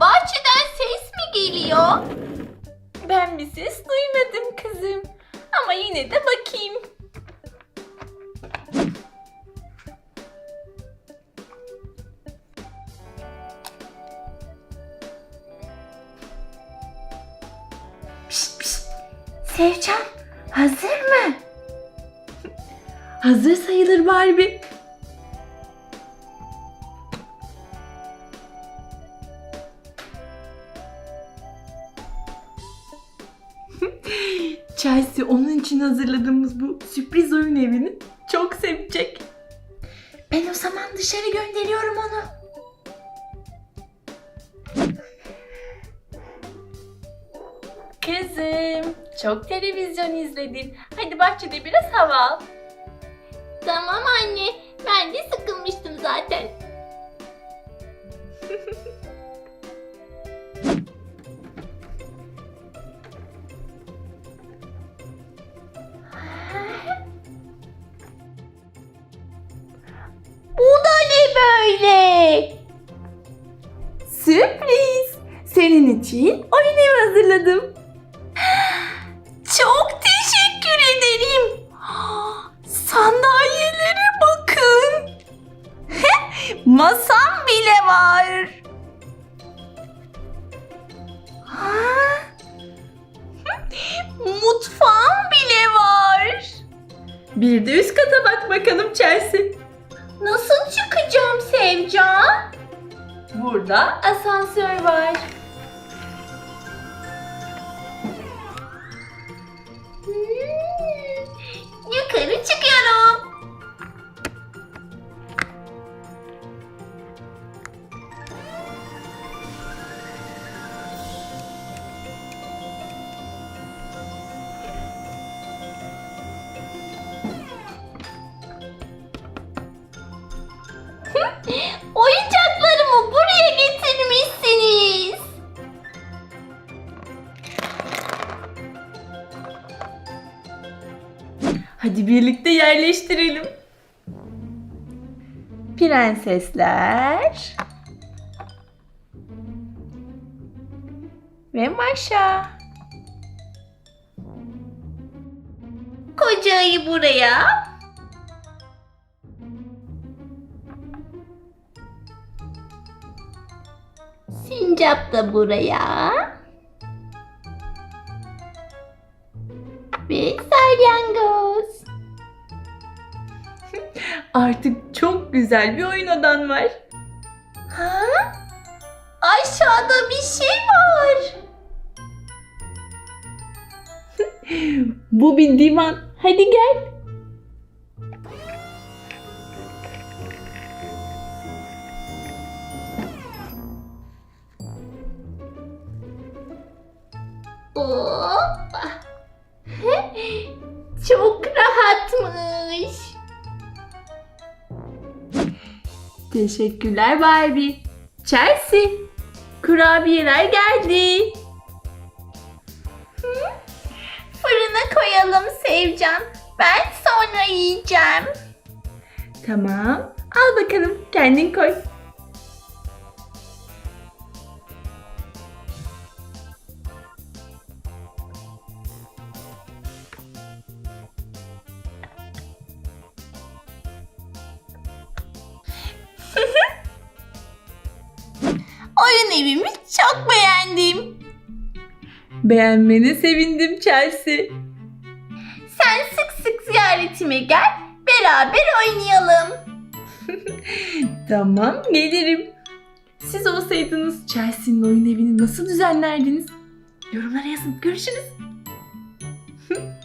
Bahçeden ses mi geliyor? Ben bir ses duymadım kızım. Ama yine de bakayım. Pişt pişt. Sevcan hazır mı? Hazır sayılır Barbie. Chelsea onun için hazırladığımız bu sürpriz oyun evini çok sevecek. Ben o zaman dışarı gönderiyorum onu. Kızım, çok televizyon izledin. Hadi bahçede biraz hava al. Tamam anne. Ben de sıkılmıştım zaten. böyle? Sürpriz! Senin için oyun evi hazırladım. Çok teşekkür ederim. Sandalyelere bakın. Masam bile var. Mutfağım bile var. Bir de üst kata bak bakalım Chelsea. Nasıl çıkacağım Sevcan? Burada asansör var. Oyuncaklarımı buraya getirmişsiniz. Hadi birlikte yerleştirelim. Prensesler ve Maşa. Koca ayı buraya. Sincap da buraya. Ve salyangoz. Artık çok güzel bir oyun odan var. Ha? Aşağıda bir şey var. Bu bir divan. Hadi gel. Hoppa. Çok rahatmış. Teşekkürler Barbie. Chelsea, kurabiyeler geldi. Fırına koyalım Sevcan. Ben sonra yiyeceğim. Tamam. Al bakalım kendin koy. Oyun evimi çok beğendim. Beğenmene sevindim Chelsea. Sen sık sık ziyaretime gel. Beraber oynayalım. Tamam gelirim. Siz olsaydınız Chelsea'nin oyun evini nasıl düzenlerdiniz? Yorumlara yazın. Görüşürüz.